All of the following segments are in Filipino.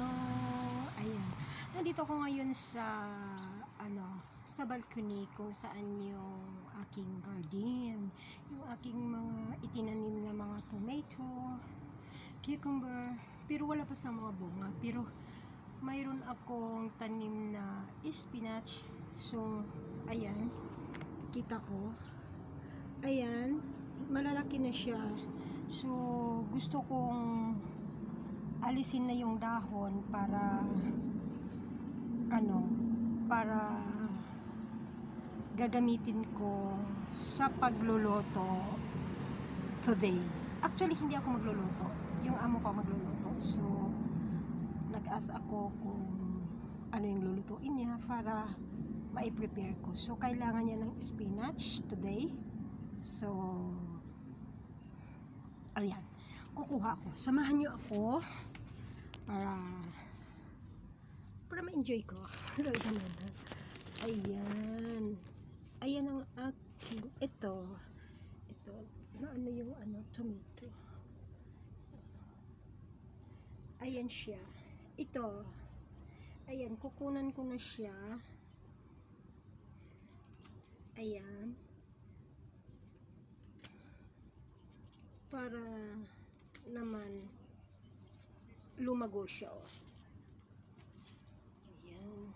Hello! Ayan. Nandito ako ngayon sa, ano, sa balcony kung saan yung aking garden. Yung aking mga itinanim na mga tomato, cucumber, pero wala pa sa mga bunga. Pero mayroon akong tanim na spinach. So, ayan. Kita ko. Ayan. Malalaki na siya. So, gusto kong alisin na yung dahon para ano para gagamitin ko sa pagluluto today. Actually, hindi ako magluluto. Yung amo ko magluluto. So, nag-ask ako kung ano yung lulutuin niya para ma-prepare ko. So, kailangan niya ng spinach today. So, ayan. Kukuha ko. Samahan niyo ako para para ma-enjoy ko. so, na. Ayan. Ayan ang aking, ito. Ito. Na ano yung ano, tomato. Ayan siya. Ito. Ayan, kukunan ko na siya. Ayan. Para naman lumago siya. Oh. Ayan.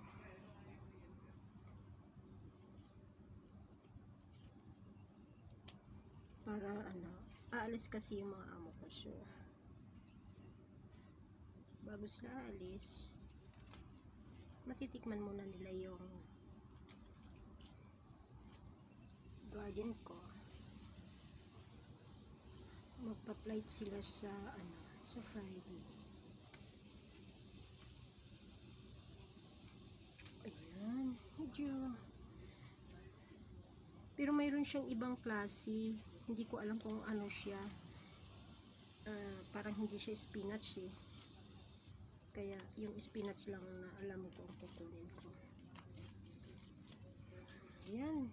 Para ano, aalis kasi yung mga amo ko. So, bago sila aalis, matitikman muna nila yung garden ko. Magpa-flight sila sa ano, sa Friday. Ayan, medyo pero mayroon siyang ibang klase. Hindi ko alam kung ano siya. Ah, parang hindi siya spinach eh. Kaya yung spinach lang na alam ko ang kukunin ko. Ayan.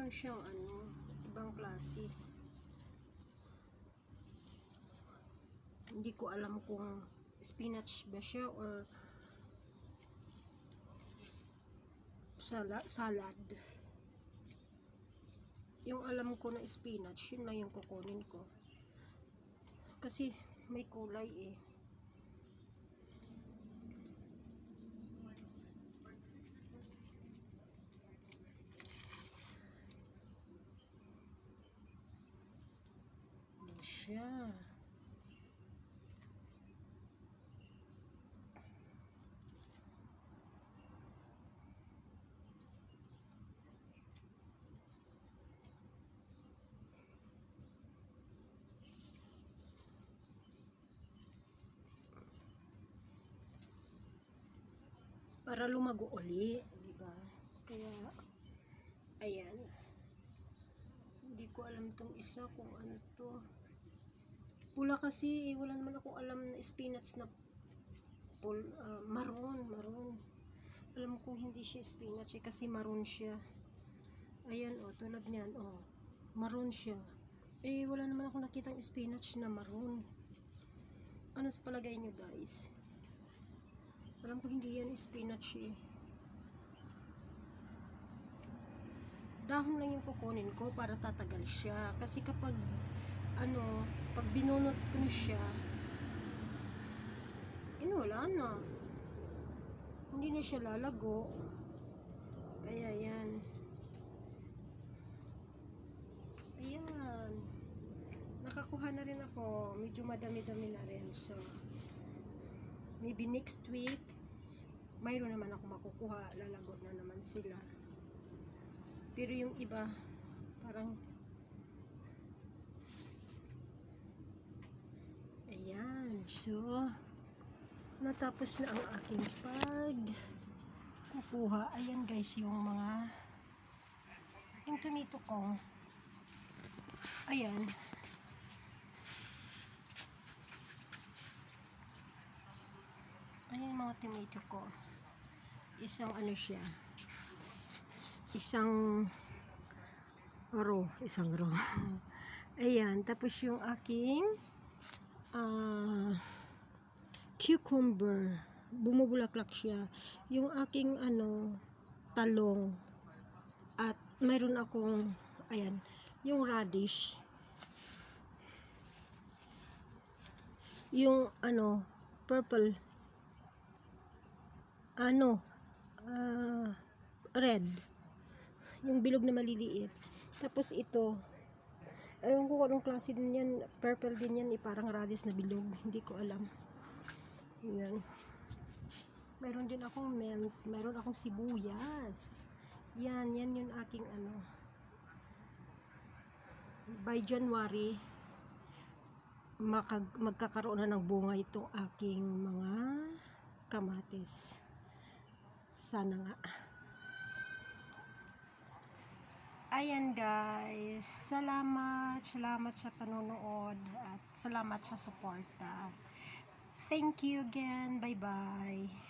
Mayroon siyang ano, ibang klase. Hindi ko alam kung spinach ba siya or sala salad. Yung alam ko na spinach, yun na yung kukunin ko. Kasi may kulay eh. Ano siya? Para lumago uli, di ba? Kaya, ayan. Hindi ko alam tong isa kung ano to. Pula kasi, eh, wala naman akong alam na spinach na pul, ah, maroon, maroon. Alam ko hindi siya spinach eh, kasi maroon siya. Ayan, oh, tulad niyan, oh. Maroon siya. Eh, wala naman ako nakitang spinach na maroon. Ano sa palagay nyo, guys? Alam ko hindi yan spinach eh. Dahon lang yung kukunin ko para tatagal siya. Kasi kapag, ano, pag binunot ko na siya, eh, wala na. Hindi na siya lalago. Kaya yan. Ayan. Nakakuha na rin ako. Medyo madami-dami na rin. So, maybe next week, mayroon naman ako makukuha. Lalago na naman sila. Pero yung iba, parang Ayan. So, natapos na ang aking pag kukuha. Ayan guys, yung mga yung tomato ko. Ayan. Ayan yung mga tomato ko. Isang ano siya. Isang row. Isang row. Ayan. Tapos yung aking ah cucumber. Bumubulaklak siya. Yung aking ano talong. At mayroon akong ayan. Yung radish. Yung ano purple ano, ah, red. Yung bilog na maliliit. Tapos ito, ayun ko anong klase din yan. Purple din yan, eh, parang radish na bilog. Hindi ko alam. Yan. Meron din akong mint. Meron akong sibuyas. Yan, yan yung aking ano. By January, makag, magkakaroon na ng bunga itong aking mga kamatis. Sana nga. Ayan guys, salamat, salamat sa panonood at salamat sa suporta. Thank you again. Bye-bye.